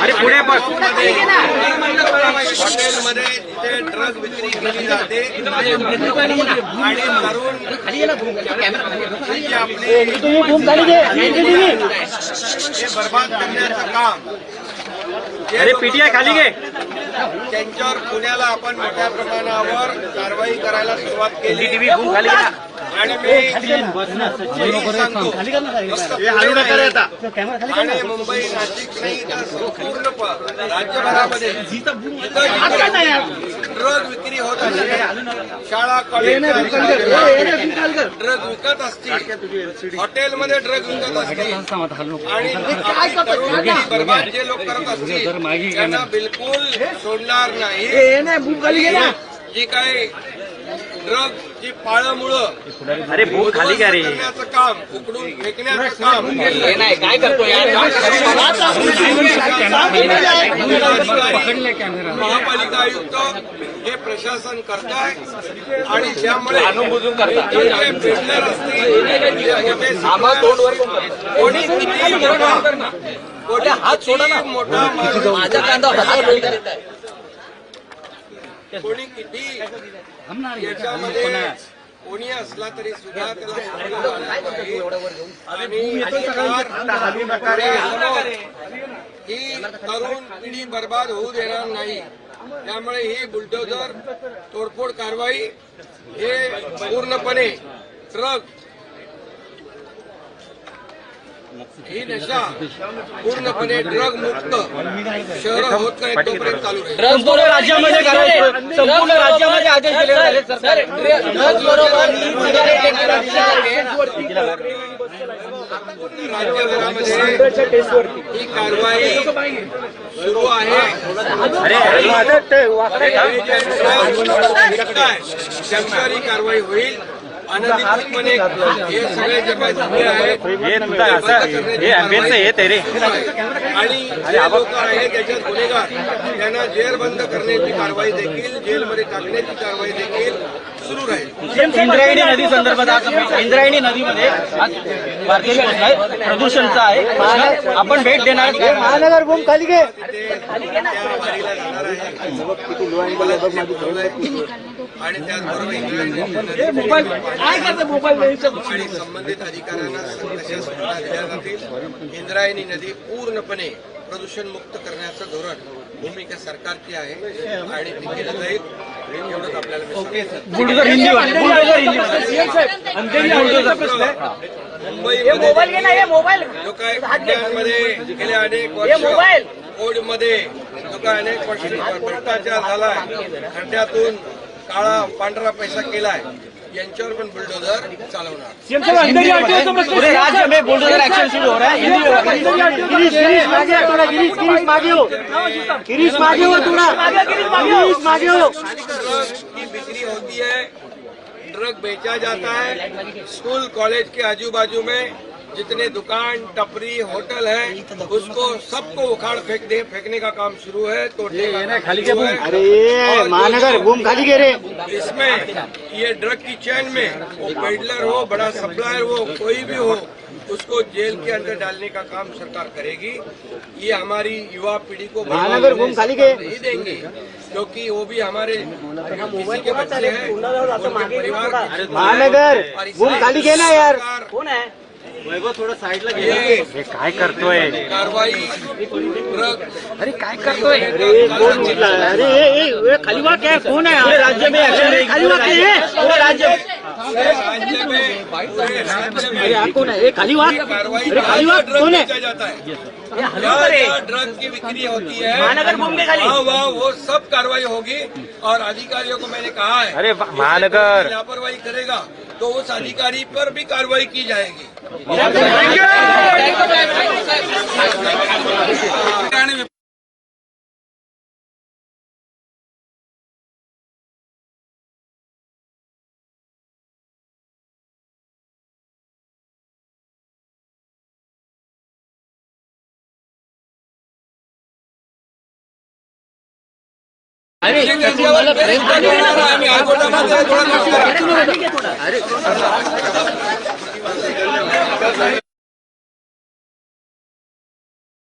अरे पुढे बघ हॉटेलमध्ये जिथे ड्रग विक्री केली जाते आणि मारून आपली हे बर्बाद करण्याचं काम. अरे पीटीआय खाली घे. त्यांच्यावर पुण्याला आपण मोठ्या प्रमाणावर कारवाई करायला सुरुवात केली. टीव्ही बूम खाली घे आणि मी सांगतो आणि मुंबई नाशिक नाही तर संपूर्ण राज्यभरामध्ये. ड्रग विक्री होत असते शाळा कॉलेज ड्रग विकत असतील. हॉटेलमध्ये ड्रग विकत असतील. आणि बरबाद जे लोक करत असतील त्यांना बिलकुल सोडणार नाही. जी काय ड्रग जी पाळमुळं अरे बूम खाली घ्या रे? काम उकडून फेकण्याचं काम. महापालिका आयुक्त हे प्रशासन करताय आणि त्यामुळे जे बिल्डर असतील कोणी किती मोठा कोणी किती मोठा माणूस कोणी किती याच्यामध्ये कोणी? असला तरी सुद्धा त्याला ही तरुण पिढी बर्बाद होऊ देणार नाही. त्यामुळे ही बुलडोजर तोडफोड कारवाई हे पूर्णपणे ट्रक ही नशा पूर्णपणे ड्रग मुक्त शहर होत नाही तोपर्यंत चालू राहील. संपूर्ण राज्यामध्ये करायचं संपूर्ण राज्यामध्ये आदेश दिले झाले. सरकार ही कारवाई सुरू आहे. कारवाई होईल. अनधिकृतपणे हे सगळे जे काही धंदे आहेत हे तुमचा असं हे अँबियन्स हे ते रे आणि जे लोक आहेत त्याच्यात गुन्हेगार त्यांना जेरबंद करण्याची कारवाई देखील जेलमध्ये टाकण्याची कारवाई देखील सुरू राहील. इंद्रायणी नदी संदर्भात आज इंद्रायणी नदीमध्ये आज भारतीय पोहोचलाय प्रदूषणचा आहे. प्रश्न. आपण भेट देणार महानगर बूम खाली घे. आहे आणि संबंधित अधिकाऱ्यांना तशा सूचना दिल्या जातील. इंद्रायणी नदी पूर्णपणे प्रदूषण मुक्त करण्याचं धोरण भूमिका सरकारची आहे आणि ती केलं जाईल एवढंच आपल्याला मी सांगतो. बुलडोजर हिंदीवर बुलडोजर हिंदीवर अंत्यही बुलडोजर प्रश्न आहे. मुंबईमध्ये जो काय खड्ड्यांमध्ये गेल्या अनेक वर्ष कोविडमध्ये जो काय अनेक वर्ष भ्रष्टाचार झालाय खड्ड्यातून काळा पांढरा पैसा केलाय. यांच्यावर पण बुलडोजर चालवणार. राज्य में बुलडोजर एक्शन शुरू हो रहा है. गिरीश गिरीश मागे हो थोड़ा गिरीश गिरीश मागे हो. गिरीश मागे हो थोड़ा. गिरीश मागे हो. की बिक्री होती है ड्रग बेचा जाता है स्कूल कॉलेज के आजू बाजू में जितने दुकान टपरी होटल है उसको सबको उखाड़ फेंक दे फेंकने का काम शुरू है तो का काम अरे महानगर बूम खाली रे। इसमें ये ड्रग की चैन में वो पेडलर हो बड़ा सप्लायर हो कोई भी हो उसको जेल के अंदर डालने का काम सरकार करेगी। ये हमारी युवा पीढ़ी को महानगर घूम खाली के। नहीं देंगे क्योंकि वो भी हमारे किसी के बच्चे हैं परिवार महानगर बूम खाली घे ना यार। कौन है? ये हे काय करतोय? कार्रवाई अरे काय करतोय? अरे ये कौन निकला है? अरे ये ये ये खाली हुआ है कौन है? पूरे राज्य में एक्शन खाली हुआ क्या है। पूरे राज्य में राज्य में राज्य में अरे आप कौन है? ये खाली हुआ कार्रवाई अरे खाली हुआ कौन है? बेचा जाता है। जहाँ जहाँ ड्रग की बिक्री होती है। महानगर के खाली। वहाँ वहाँ वो सब कार्रवाई होगी और अधिकारियों को मैंने कहा है अरे महानगर। लापरवाही करेगा। तो उस अधिकारी पर भी कार्रवाई की जाएगी। अरे ある。